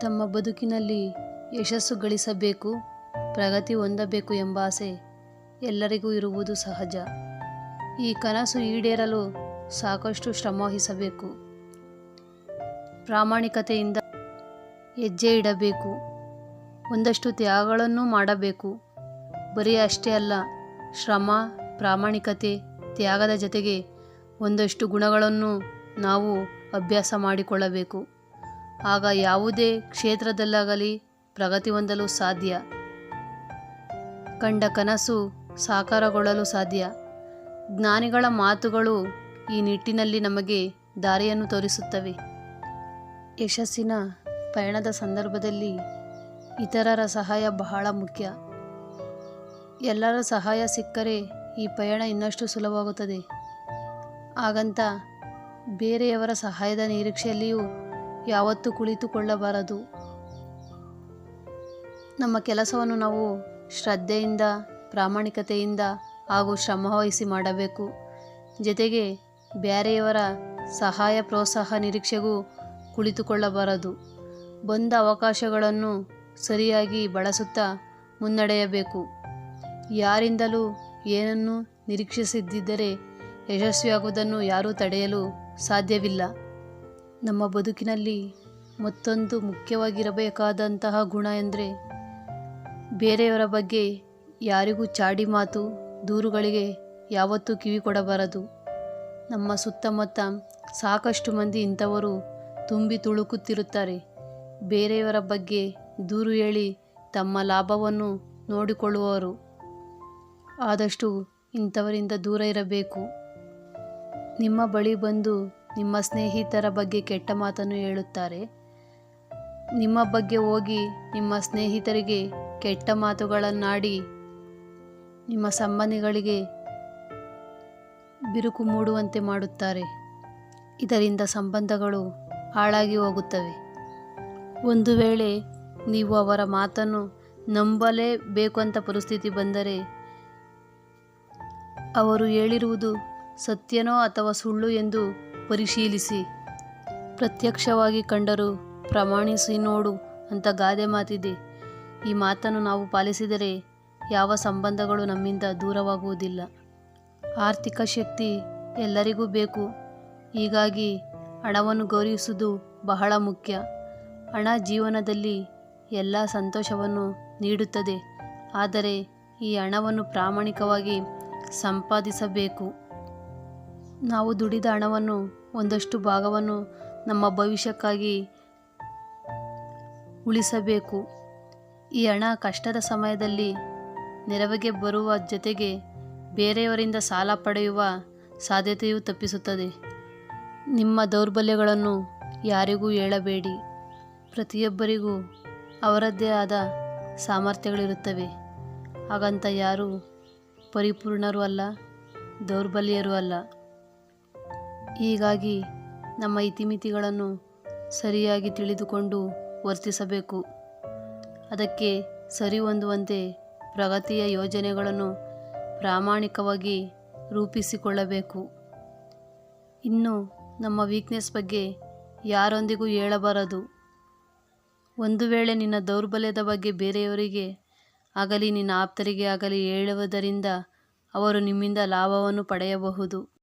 ತಮ್ಮ ಬದುಕಿನಲ್ಲಿ ಯಶಸ್ಸು ಗಳಿಸಬೇಕು, ಪ್ರಗತಿ ಹೊಂದಬೇಕು ಎಂಬ ಆಸೆ ಎಲ್ಲರಿಗೂ ಇರುವುದು ಸಹಜ. ಈ ಕನಸು ಈಡೇರಲು ಸಾಕಷ್ಟು ಶ್ರಮವಹಿಸಬೇಕು ಪ್ರಾಮಾಣಿಕತೆಯಿಂದ ಹೆಜ್ಜೆ ಇಡಬೇಕು. ಒಂದಷ್ಟು ತ್ಯಾಗಗಳನ್ನು ಮಾಡಬೇಕು. ಬರೀ ಅಷ್ಟೇ ಅಲ್ಲ, ಶ್ರಮ, ಪ್ರಾಮಾಣಿಕತೆ, ತ್ಯಾಗದ ಜೊತೆಗೆ ಒಂದಷ್ಟು ಗುಣಗಳನ್ನು ನಾವು ಅಭ್ಯಾಸ ಮಾಡಿಕೊಳ್ಳಬೇಕು. ಆಗ ಯಾವುದೇ ಕ್ಷೇತ್ರದಲ್ಲಾಗಲಿ ಪ್ರಗತಿ ಹೊಂದಲು ಸಾಧ್ಯ. ಕಂಡ ಕನಸು ಸಾಕಾರಗೊಳ್ಳಲು ಸಾಧ್ಯ. ಜ್ಞಾನಿಗಳ ಮಾತುಗಳು ಈ ನಿಟ್ಟಿನಲ್ಲಿ ನಮಗೆ ದಾರಿಯನ್ನು ತೋರಿಸುತ್ತವೆ. ಯಶಸ್ಸಿನ ಪಯಣದ ಸಂದರ್ಭದಲ್ಲಿ ಇತರರ ಸಹಾಯ ಬಹಳ ಮುಖ್ಯ. ಎಲ್ಲರ ಸಹಾಯ ಸಿಕ್ಕರೆ ಈ ಪಯಣ ಇನ್ನಷ್ಟು ಸುಲಭವಾಗುತ್ತದೆ. ಹಾಗಂತ ಬೇರೆಯವರ ಸಹಾಯದ ನಿರೀಕ್ಷೆಯಲ್ಲಿಯೂ ಯಾವತ್ತೂ ಕುಳಿತುಕೊಳ್ಳಬಾರದು. ನಮ್ಮ ಕೆಲಸವನ್ನು ನಾವು ಶ್ರದ್ಧೆಯಿಂದ, ಪ್ರಾಮಾಣಿಕತೆಯಿಂದ ಹಾಗೂ ಶ್ರಮವಹಿಸಿ ಮಾಡಬೇಕು. ಜೊತೆಗೆ ಬೇರೆಯವರ ಸಹಾಯ ಪ್ರೋತ್ಸಾಹ ನಿರೀಕ್ಷೆಗೂ ಕುಳಿತುಕೊಳ್ಳಬಾರದು. ಬಂದ ಅವಕಾಶಗಳನ್ನು ಸರಿಯಾಗಿ ಬಳಸುತ್ತಾ ಮುನ್ನಡೆಯಬೇಕು. ಯಾರಿಂದಲೂ ಏನನ್ನು ನಿರೀಕ್ಷಿಸದಿದ್ದರೆ ಯಶಸ್ವಿಯಾಗುವುದನ್ನು ಯಾರೂ ತಡೆಯಲು ಸಾಧ್ಯವಿಲ್ಲ. ನಮ್ಮ ಬದುಕಿನಲ್ಲಿ ಮತ್ತೊಂದು ಮುಖ್ಯವಾಗಿರಬೇಕಾದಂತಹ ಗುಣ ಎಂದರೆ ಬೇರೆಯವರ ಬಗ್ಗೆ ಯಾರಿಗೂ ಚಾಡಿ ಮಾತು, ದೂರುಗಳಿಗೆ ಯಾವತ್ತೂ ಕಿವಿ ಕೊಡಬಾರದು. ನಮ್ಮ ಸುತ್ತಮುತ್ತ ಸಾಕಷ್ಟು ಮಂದಿ ಇಂಥವರು ತುಂಬಿ ತುಳುಕುತ್ತಿರುತ್ತಾರೆ. ಬೇರೆಯವರ ಬಗ್ಗೆ ದೂರು ಹೇಳಿ ತಮ್ಮ ಲಾಭವನ್ನು ನೋಡಿಕೊಳ್ಳುವವರು. ಆದಷ್ಟು ಇಂಥವರಿಂದ ದೂರ ಇರಬೇಕು. ನಿಮ್ಮ ಬಳಿ ಬಂದು ನಿಮ್ಮ ಸ್ನೇಹಿತರ ಬಗ್ಗೆ ಕೆಟ್ಟ ಮಾತನ್ನು ಹೇಳುತ್ತಾರೆ. ನಿಮ್ಮ ಬಗ್ಗೆ ಹೋಗಿ ನಿಮ್ಮ ಸ್ನೇಹಿತರಿಗೆ ಕೆಟ್ಟ ಮಾತುಗಳನ್ನಾಡಿ ನಿಮ್ಮ ಸಂಬಂಧಿಗಳಿಗೆ ಬಿರುಕು ಮೂಡುವಂತೆ ಮಾಡುತ್ತಾರೆ. ಇದರಿಂದ ಸಂಬಂಧಗಳು ಹಾಳಾಗಿ ಹೋಗುತ್ತವೆ. ಒಂದು ವೇಳೆ ನೀವು ಅವರ ಮಾತನ್ನು ನಂಬಲೇಬೇಕು ಅಂತ ಪರಿಸ್ಥಿತಿ ಬಂದರೆ ಅವರು ಹೇಳಿರುವುದು ಸತ್ಯನೋ ಅಥವಾ ಸುಳ್ಳು ಎಂದು ಪರಿಶೀಲಿಸಿ. ಪ್ರತ್ಯಕ್ಷವಾಗಿ ಕಂಡರೂ, ಪ್ರಮಾಣಿಸಿ ನೋಡು ಅಂತ ಗಾದೆ ಮಾತಿದೆ. ಈ ಮಾತನ್ನು ನಾವು ಪಾಲಿಸಿದರೆ ಯಾವ ಸಂಬಂಧಗಳು ನಮ್ಮಿಂದ ದೂರವಾಗುವುದಿಲ್ಲ. ಆರ್ಥಿಕ ಶಕ್ತಿ ಎಲ್ಲರಿಗೂ ಬೇಕು. ಹೀಗಾಗಿ ಹಣವನ್ನು ಗೌರವಿಸುವುದು ಬಹಳ ಮುಖ್ಯ. ಹಣ ಜೀವನದಲ್ಲಿ ಎಲ್ಲ ಸಂತೋಷವನ್ನು ನೀಡುತ್ತದೆ. ಆದರೆ ಈ ಹಣವನ್ನು ಪ್ರಾಮಾಣಿಕವಾಗಿ ಸಂಪಾದಿಸಬೇಕು. ನಾವು ದುಡಿದ ಹಣವನ್ನು, ಒಂದಷ್ಟು ಭಾಗವನ್ನು ನಮ್ಮ ಭವಿಷ್ಯಕ್ಕಾಗಿ ಉಳಿಸಬೇಕು. ಈ ಹಣ ಕಷ್ಟದ ಸಮಯದಲ್ಲಿ ನೆರವಿಗೆ ಬರುವ ಜೊತೆಗೆ ಬೇರೆಯವರಿಂದ ಸಾಲ ಪಡೆಯುವ ಸಾಧ್ಯತೆಯೂ ತಪ್ಪಿಸುತ್ತದೆ. ನಿಮ್ಮ ದೌರ್ಬಲ್ಯಗಳನ್ನು ಯಾರಿಗೂ ಹೇಳಬೇಡಿ. ಪ್ರತಿಯೊಬ್ಬರಿಗೂ ಅವರದ್ದೇ ಆದ ಸಾಮರ್ಥ್ಯಗಳಿರುತ್ತವೆ. ಹಾಗಂತ ಯಾರೂ ಪರಿಪೂರ್ಣರೂ ಅಲ್ಲ, ದೌರ್ಬಲ್ಯರೂ ಅಲ್ಲ. ಹೀಗಾಗಿ ನಮ್ಮ ಇತಿಮಿತಿಗಳನ್ನು ಸರಿಯಾಗಿ ತಿಳಿದುಕೊಂಡು ವರ್ತಿಸಬೇಕು. ಅದಕ್ಕೆ ಸರಿ ಹೊಂದುವಂತೆ ಪ್ರಗತಿಯ ಯೋಜನೆಗಳನ್ನು ಪ್ರಾಮಾಣಿಕವಾಗಿ ರೂಪಿಸಿಕೊಳ್ಳಬೇಕು. ಇನ್ನು ನಮ್ಮ ವೀಕ್ನೆಸ್ ಬಗ್ಗೆ ಯಾರೊಂದಿಗೂ ಹೇಳಬಾರದು. ಒಂದು ವೇಳೆ ನಿನ್ನ ದೌರ್ಬಲ್ಯದ ಬಗ್ಗೆ ಬೇರೆಯವರಿಗೆ ಆಗಲಿ, ನಿನ್ನ ಆಪ್ತರಿಗೆ ಆಗಲಿ ಹೇಳುವುದರಿಂದ ಅವರು ನಿಮ್ಮಿಂದ ಲಾಭವನ್ನು ಪಡೆಯಬಹುದು.